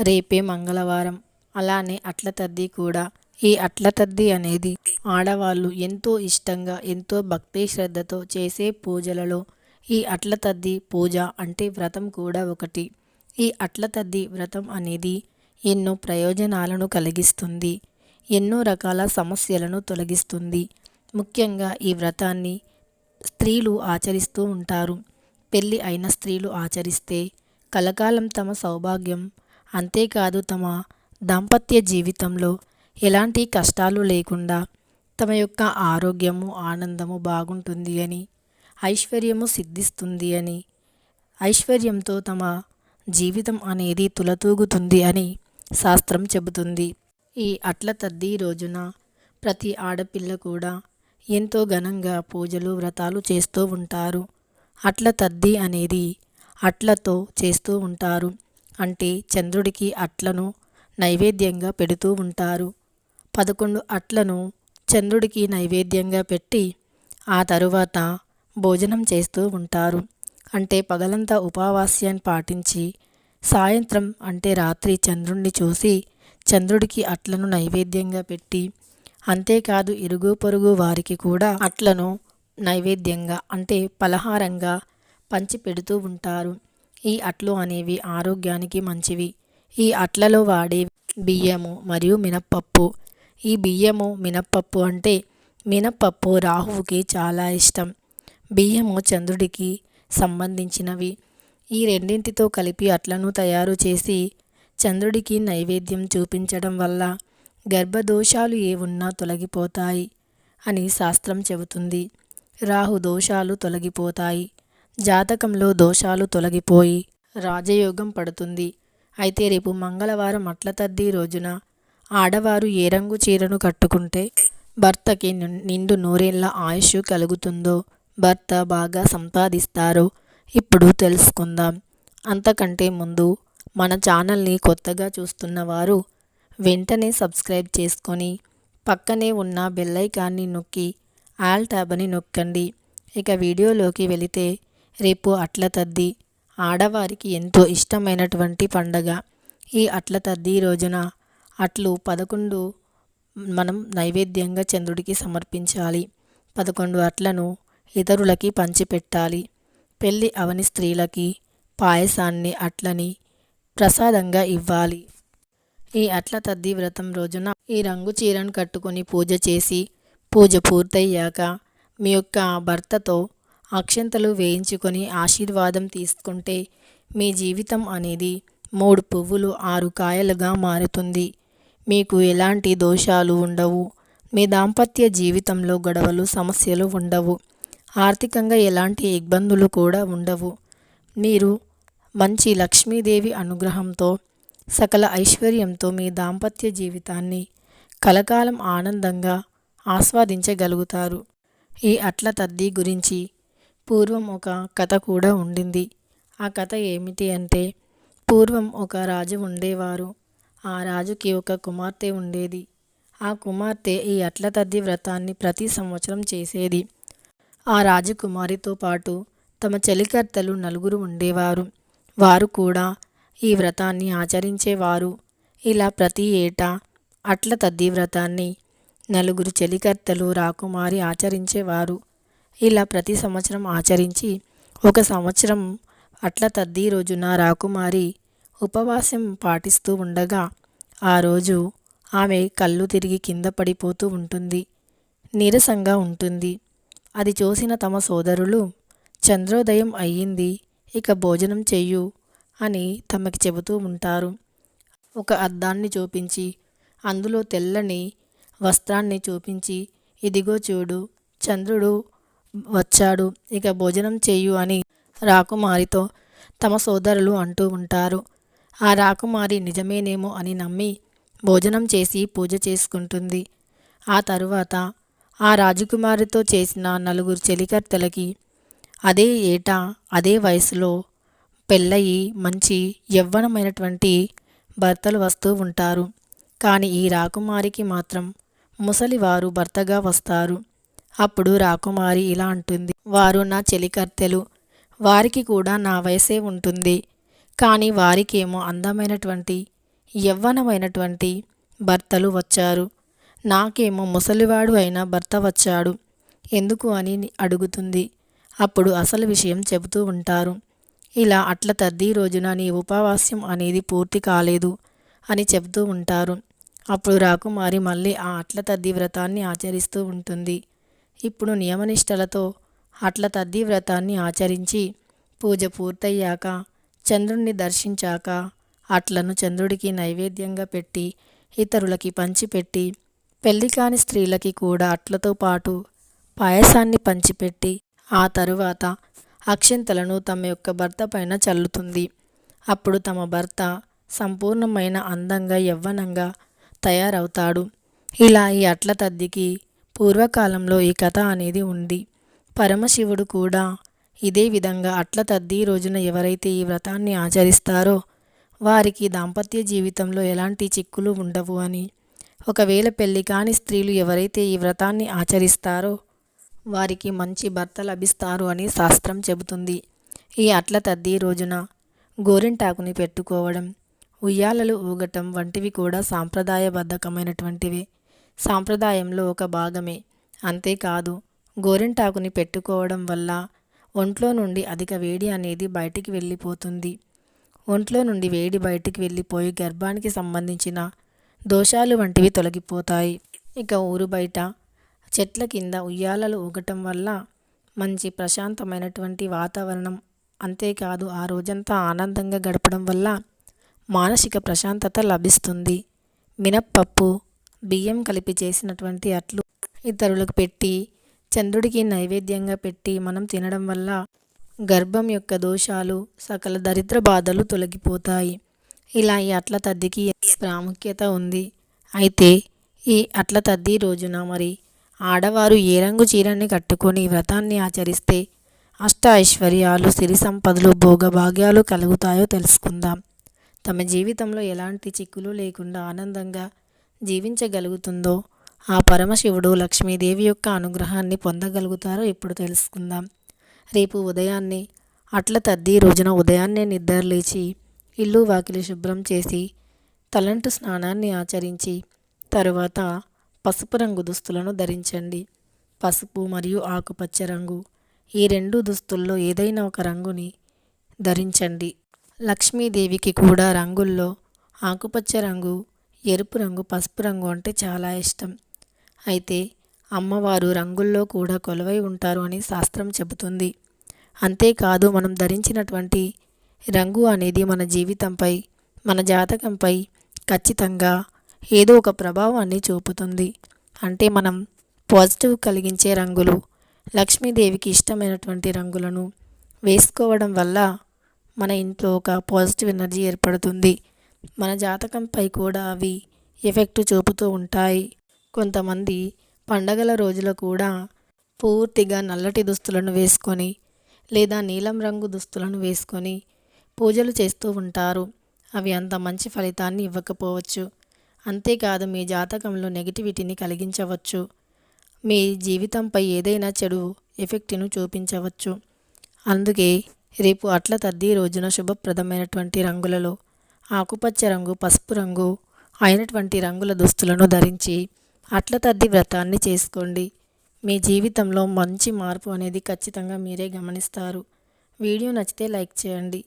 రేపే మంగళవారం. అలానే అట్ల తద్ది కూడా. ఈ అట్ల తద్ది అనేది ఆడవాళ్ళు ఎంతో ఇష్టంగా ఎంతో భక్తి శ్రద్ధతో చేసే పూజలలో. ఈ అట్ల తద్ది పూజ అంటే వ్రతం కూడా ఒకటి. ఈ అట్ల తద్ది వ్రతం అనేది ఎన్నో ప్రయోజనాలను కలిగిస్తుంది. ఎన్నో రకాల సమస్యలను తొలగిస్తుంది. ముఖ్యంగా ఈ వ్రతాన్ని స్త్రీలు ఆచరిస్తూ ఉంటారు. పెళ్ళి అయిన స్త్రీలు ఆచరిస్తే కలకాలం తమ సౌభాగ్యం అంతేకాదు తమ దాంపత్య జీవితంలో ఎలాంటి కష్టాలు లేకుండా తమ యొక్క ఆరోగ్యము ఆనందము బాగుంటుంది అని ఐశ్వర్యము సిద్ధిస్తుంది అని ఐశ్వర్యంతో తమ జీవితం అనేది తులతూగుతుంది అని శాస్త్రం చెబుతుంది. ఈ అట్ల తద్ది రోజున ప్రతి ఆడపిల్ల కూడా ఎంతో ఘనంగా పూజలు వ్రతాలు చేస్తూ ఉంటారు. అట్ల తద్ది అనేది అట్లతో చేస్తూ ఉంటారు. అంటే చంద్రుడికి అట్లను నైవేద్యంగా పెడుతూ ఉంటారు. పదకొండు అట్లను చంద్రుడికి నైవేద్యంగా పెట్టి ఆ తరువాత భోజనం చేస్తూ ఉంటారు. అంటే పగలంతా ఉపవాస్యాన్ని పాటించి సాయంత్రం అంటే రాత్రి చంద్రుణ్ణి చూసి చంద్రుడికి అట్లను నైవేద్యంగా పెట్టి అంతేకాదు ఇరుగు పొరుగు వారికి కూడా అట్లను నైవేద్యంగా అంటే పలహారంగా పంచి పెడుతూ ఉంటారు. ఈ అట్లు అనేవి ఆరోగ్యానికి మంచివి. ఈ అట్లలో వాడే బియ్యము మరియు మినప్పప్పు. ఈ బియ్యము మినప్పప్పు అంటే మినప్పప్పు రాహువుకి చాలా ఇష్టం. బియ్యము చంద్రుడికి సంబంధించినవి. ఈ రెండింటితో కలిపి అట్లను తయారు చేసి చంద్రుడికి నైవేద్యం చూపించడం వల్ల గర్భదోషాలు ఏ ఉన్నా తొలగిపోతాయి అని శాస్త్రం చెబుతుంది. రాహు దోషాలు తొలగిపోతాయి. జాతకంలో దోషాలు తొలగిపోయి రాజయోగం పడుతుంది. అయితే రేపు మంగళవారం అట్ల తద్ది రోజున ఆడవారు ఏ రంగు చీరను కట్టుకుంటే భర్తకి నిండు నూరేళ్ళ ఆయుష్ కలుగుతుందో భర్త బాగా సంపాదిస్తారో ఇప్పుడు తెలుసుకుందాం. అంతకంటే ముందు మన ఛానల్ని కొత్తగా చూస్తున్న వారు వెంటనే సబ్స్క్రైబ్ చేసుకొని పక్కనే ఉన్న బెల్లైకాన్ని నొక్కి ఆల్ ట్యాబ్ అని నొక్కండి. ఇక వీడియోలోకి వెళితే రేపు అట్ల తద్ది. ఆడవారికి ఎంతో ఇష్టమైనటువంటి పండగ. ఈ అట్ల తద్ది రోజున అట్లు పదకొండు మనం నైవేద్యంగా చంద్రుడికి సమర్పించాలి. పదకొండు అట్లను ఇతరులకి పంచిపెట్టాలి. పెళ్ళి అవని స్త్రీలకి పాయసాన్ని అట్లని ప్రసాదంగా ఇవ్వాలి. ఈ అట్ల తద్ది వ్రతం రోజున ఈ రంగు చీరను కట్టుకొని పూజ చేసి పూజ పూర్తయ్యాక మీ యొక్క భర్తతో అక్షంతలు వేయించుకొని ఆశీర్వాదం తీసుకుంటే మీ జీవితం అనేది మూడు పువ్వులు ఆరు కాయలుగా మారుతుంది. మీకు ఎలాంటి దోషాలు ఉండవు. మీ దాంపత్య జీవితంలో గొడవలు సమస్యలు ఉండవు. ఆర్థికంగా ఎలాంటి ఇబ్బందులు కూడా ఉండవు. మీరు మంచి లక్ష్మీదేవి అనుగ్రహంతో సకల ఐశ్వర్యంతో మీ దాంపత్య జీవితాన్ని కలకాలం ఆనందంగా ఆస్వాదించగలుగుతారు. ఈ అట్ల తద్ది గురించి పూర్వం ఒక కథ కూడా ఉండింది. ఆ కథ ఏమిటి అంటే పూర్వం ఒక రాజు ఉండేవారు. ఆ రాజుకి ఒక కుమార్తె ఉండేది. ఆ కుమార్తె ఈ అట్ల తద్ది వ్రతాన్ని ప్రతి సంవత్సరం చేసేది. ఆ రాజకుమారితో పాటు తమ చెలికర్తలు నలుగురు ఉండేవారు. వారు కూడా ఈ వ్రతాన్ని ఆచరించేవారు. ఇలా ప్రతి ఏటా అట్ల తద్ది వ్రతాన్ని నలుగురు చెలికర్తలు రాకుమారి ఆచరించేవారు. ఇలా ప్రతి సంవత్సరం ఆచరించి ఒక సంవత్సరం అట్ల తద్ది రోజున రాకుమారి ఉపవాసం పాటిస్తూ ఉండగా ఆ రోజు ఆమె కళ్ళు తిరిగి కింద పడిపోతూ ఉంటుంది. నీరసంగా ఉంటుంది. అది చూసిన తమ సోదరులు చంద్రోదయం అయ్యింది ఇక భోజనం చెయ్యు అని తమకి చెబుతూ ఉంటారు. ఒక అద్దాన్ని చూపించి అందులో తెల్లని వస్త్రాన్ని చూపించి ఇదిగో చూడు చంద్రుడు వచ్చాడు. ఇక భోజనం చేయు అని రాకుమారితో తమ సోదరులు అంటూ ఉంటారు. ఆ రాకుమారి నిజమేనేమో అని నమ్మి భోజనం చేసి పూజ చేసుకుంటుంది. ఆ తరువాత ఆ రాజకుమారితో చేసిన నలుగురు చెలికర్తలకి అదే ఏటా అదే వయసులో పెళ్ళయి మంచి యవ్వనమైనటువంటి భర్తలు వస్తూ ఉంటారు. కానీ ఈ రాకుమారికి మాత్రం ముసలివారు భర్తగా వస్తారు. అప్పుడు రాకుమారి ఇలా అంటుంది వారు నా చెలికర్తెలు వారికి కూడా నా వయసే ఉంటుంది. కానీ వారికేమో అందమైనటువంటి యవ్వనమైనటువంటి భర్తలు వచ్చారు. నాకేమో ముసలివాడు అయిన భర్త వచ్చాడు. ఎందుకు అని అడుగుతుంది. అప్పుడు అసలు విషయం చెబుతూ ఉంటారు. ఇలా అట్ల తద్ది రోజున నీ ఉపవాస్యం అనేది పూర్తి కాలేదు అని చెబుతూ ఉంటారు. అప్పుడు రాకుమారి మళ్ళీ ఆ అట్ల తద్ది వ్రతాన్ని ఆచరిస్తూ ఉంటుంది. ఇప్పుడు నియమనిష్టలతో అట్ల తద్ది వ్రతాన్ని ఆచరించి పూజ పూర్తయ్యాక చంద్రుణ్ణి దర్శించాక అట్లను చంద్రుడికి నైవేద్యంగా పెట్టి ఇతరులకి పంచిపెట్టి పెళ్ళి కాని స్త్రీలకి కూడా అట్లతో పాటు పాయసాన్ని పంచిపెట్టి ఆ తరువాత అక్షింతలను తమ యొక్క భర్త పైన చల్లుతుంది. అప్పుడు తమ భర్త సంపూర్ణమైన అందంగా యవ్వనంగా తయారవుతాడు. ఇలా ఈ అట్ల తద్దికి పూర్వకాలంలో ఈ కథ అనేది ఉంది. పరమశివుడు కూడా ఇదే విధంగా అట్ల తద్ది రోజున ఎవరైతే ఈ వ్రతాన్ని ఆచరిస్తారో వారికి దాంపత్య జీవితంలో ఎలాంటి చిక్కులు ఉండవు అని. ఒకవేళ పెళ్ళి కాని స్త్రీలు ఎవరైతే ఈ వ్రతాన్ని ఆచరిస్తారో వారికి మంచి భర్త లభిస్తారు అని శాస్త్రం చెబుతుంది. ఈ అట్ల తద్ది రోజున గోరింటాకుని పెట్టుకోవడం ఉయ్యాలలు ఊగటం వంటివి కూడా సాంప్రదాయబద్ధకమైనటువంటివి. సాంప్రదాయంలో ఒక భాగమే. అంతేకాదు గోరింటాకుని పెట్టుకోవడం వల్ల ఒంట్లో నుండి అధిక వేడి అనేది బయటికి వెళ్ళిపోతుంది. ఒంట్లో నుండి వేడి బయటికి వెళ్ళిపోయి గర్భానికి సంబంధించిన దోషాలు వంటివి తొలగిపోతాయి. ఇక ఊరు బయట చెట్ల కింద ఉయ్యాలలు ఊగటం వల్ల మంచి ప్రశాంతమైనటువంటి వాతావరణం అంతేకాదు ఆ రోజంతా ఆనందంగా గడపడం వల్ల మానసిక ప్రశాంతత లభిస్తుంది. మినప్పప్పు బియ్యం కలిపి చేసినటువంటి అట్లు ఇతరులకు పెట్టి చంద్రుడికి నైవేద్యంగా పెట్టి మనం తినడం వల్ల గర్భం యొక్క దోషాలు సకల దరిద్ర బాధలు తొలగిపోతాయి. ఇలా ఈ అట్ల తద్దికి ప్రాముఖ్యత ఉంది. అయితే ఈ అట్ల తద్ది రోజున మరి ఆడవారు ఏ రంగు చీరని కట్టుకొని వ్రతాన్ని ఆచరిస్తే అష్ట ఐశ్వర్యాలు సిరి సంపదలు భోగభాగ్యాలు కలుగుతాయో తెలుసుకుందాం. తమ జీవితంలో ఎలాంటి చిక్కులు లేకుండా ఆనందంగా జీవించగలుగుతుందో ఆ పరమశివుడు లక్ష్మీదేవి యొక్క అనుగ్రహాన్ని పొందగలుగుతారో ఇప్పుడు తెలుసుకుందాం. రేపు ఉదయాన్నే అట్ల తద్ది రోజున ఉదయాన్నే నిద్రలేచి ఇల్లు వాకిలి శుభ్రం చేసి తలంటు స్నానాన్ని ఆచరించి తరువాత పసుపు రంగు దుస్తులను ధరించండి. పసుపు మరియు ఆకుపచ్చ రంగు ఈ రెండు దుస్తుల్లో ఏదైనా ఒక రంగుని ధరించండి. లక్ష్మీదేవికి కూడా రంగుల్లో ఆకుపచ్చ రంగు ఎరుపు రంగు పసుపు రంగు అంటే చాలా ఇష్టం. అయితే అమ్మవారు రంగుల్లో కూడా కొలువై ఉంటారు అని శాస్త్రం చెబుతుంది. అంతేకాదు మనం ధరించినటువంటి రంగు అనేది మన జీవితంపై మన జాతకంపై ఖచ్చితంగా ఏదో ఒక ప్రభావాన్ని చూపుతుంది. అంటే మనం పాజిటివ్ కలిగించే రంగులు లక్ష్మీదేవికి ఇష్టమైనటువంటి రంగులను వేసుకోవడం వల్ల మన ఇంట్లో ఒక పాజిటివ్ ఎనర్జీ ఏర్పడుతుంది. మన జాతకంపై కూడా అవి ఎఫెక్ట్ చూపుతూ ఉంటాయి. కొంతమంది పండగల రోజులో కూడా పూర్తిగా నల్లటి దుస్తులను వేసుకొని లేదా నీలం రంగు దుస్తులను వేసుకొని పూజలు చేస్తూ ఉంటారు. అవి అంత మంచి ఫలితాన్ని ఇవ్వకపోవచ్చు. అంతేకాదు మీ జాతకంలో నెగిటివిటీని కలిగించవచ్చు. మీ జీవితంపై ఏదైనా చెడు ఎఫెక్ట్ను చూపించవచ్చు. అందుకే రేపు అట్ల తద్ది రోజున శుభప్రదమైనటువంటి రంగులలో ఆకుపచ్చ రంగు పసుపు రంగు అయినటువంటి రంగుల దుస్తులను ధరించి అట్ల తద్ది వ్రతాన్ని చేసుకోండి. మీ జీవితంలో మంచి మార్పు అనేది ఖచ్చితంగా మీరే గమనిస్తారు. వీడియో నచ్చితే లైక్ చేయండి.